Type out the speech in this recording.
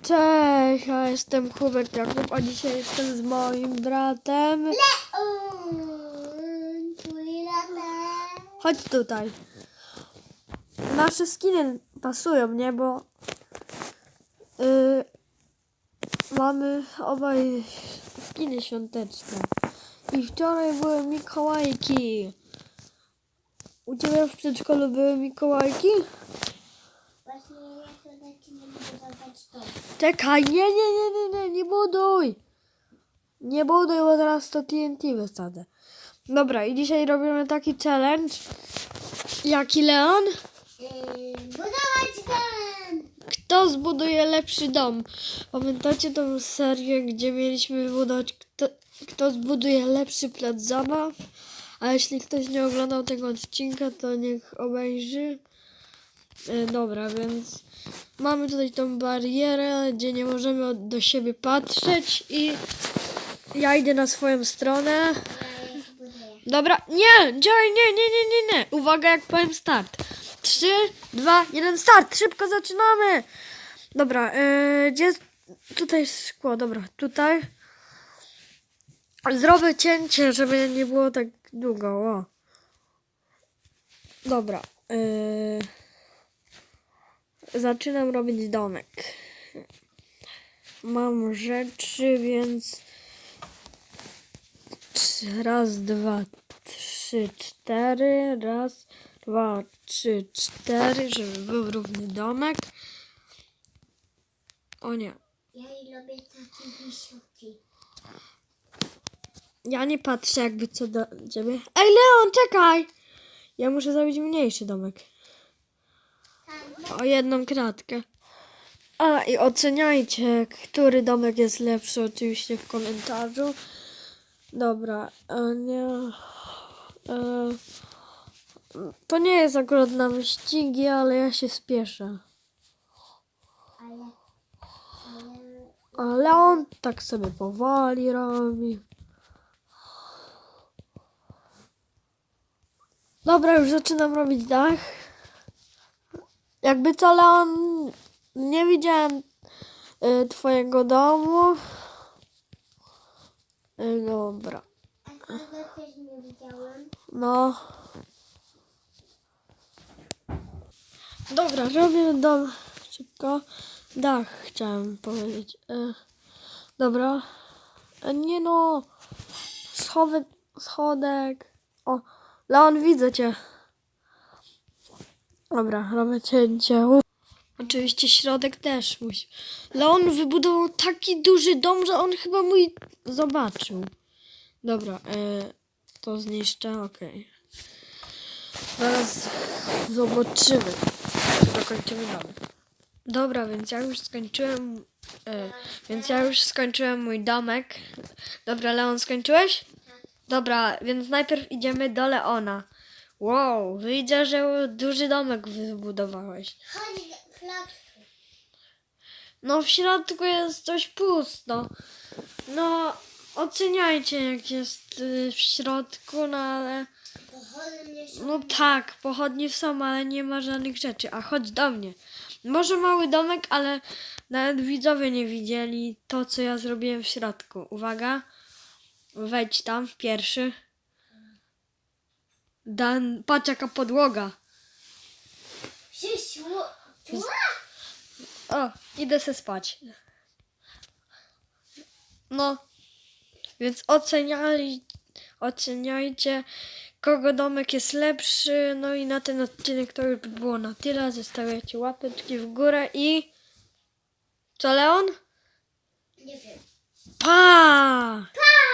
Cześć, ja jestem Hubert Jakub, a dzisiaj jestem z moim bratem. Chodź tutaj. Nasze skiny pasują, nie? Bo yy, mamy obaj skiny świąteczne. I wczoraj były Mikołajki. U Ciebie w przedszkolu były Mikołajki? Czekaj, nie, nie, nie, nie, nie, nie buduj. Nie buduj, bo teraz to TNT wysadzę. Dobra, i dzisiaj robimy taki challenge. Jaki Leon? Yy, budować dom. Kto zbuduje lepszy dom? Pamiętacie tą serię, gdzie mieliśmy budować kto, kto zbuduje lepszy plac zabaw? A jeśli ktoś nie oglądał tego odcinka, to niech obejrzy. E, dobra, więc mamy tutaj tą barierę, gdzie nie możemy do siebie patrzeć i ja idę na swoją stronę. Dobra, nie, działaj, nie, nie, nie, nie, nie. Uwaga, jak powiem start. Trzy, dwa, jeden, start. Szybko zaczynamy. Dobra, yy, gdzie. Tutaj jest szkło, dobra, tutaj. Zrobię cięcie, żeby nie było tak długo, o. Dobra, yy, zaczynam robić domek. Mam rzeczy, więc Raz, dwa, trzy, cztery. Raz, dwa, trzy, cztery, żeby był równy domek. O nie, Ja i lubię takie wysoki. ja nie patrzę jakby co do ciebie. Ej, Leon, czekaj! Ja muszę zrobić mniejszy domek. O jedną kratkę. A i oceniajcie, który domek jest lepszy, oczywiście w komentarzu. Dobra, nie. E, to nie jest akurat na wyścigi, ale ja się spieszę. Ale on tak sobie powoli robi. Dobra, już zaczynam robić dach. Jakby co, Leon, nie widziałem y, twojego domu. Y, dobra, A tego też nie widziałem. no. Dobra, robię dom szybko. Dach chciałem powiedzieć. E, dobra. E, nie no. Schowek, schodek. O, Leon, widzę cię. Dobra, robię cięcie. Oczywiście środek też musi. Leon wybudował taki duży dom, że on chyba mój zobaczył. Dobra, e, to zniszczę, okej. Zaraz zobaczymy. Dokończymy dom. Dobra, więc ja już skończyłem. E, więc ja już skończyłem mój domek. Dobra, Leon, skończyłeś? Dobra, więc najpierw idziemy do Leona. Wow, widzę, że duży domek wybudowałeś. Chodź, flot. No w środku jest coś pusto. No oceniajcie jak jest y, w środku, no ale... Pochodzę mnie się. No tak, pochodnie są, ale nie ma żadnych rzeczy. A chodź do mnie. Może mały domek, ale nawet widzowie nie widzieli to, co ja zrobiłem w środku. Uwaga. Wejdź tam, pierwszy. Dan, patrz jaka podłoga. O, idę se spać. No, więc oceniali, oceniajcie, kogo domek jest lepszy. No i na ten odcinek to już by było na tyle. Zostawiajcie łapeczki w górę i... Co, Leon? Nie wiem. Pa! Pa!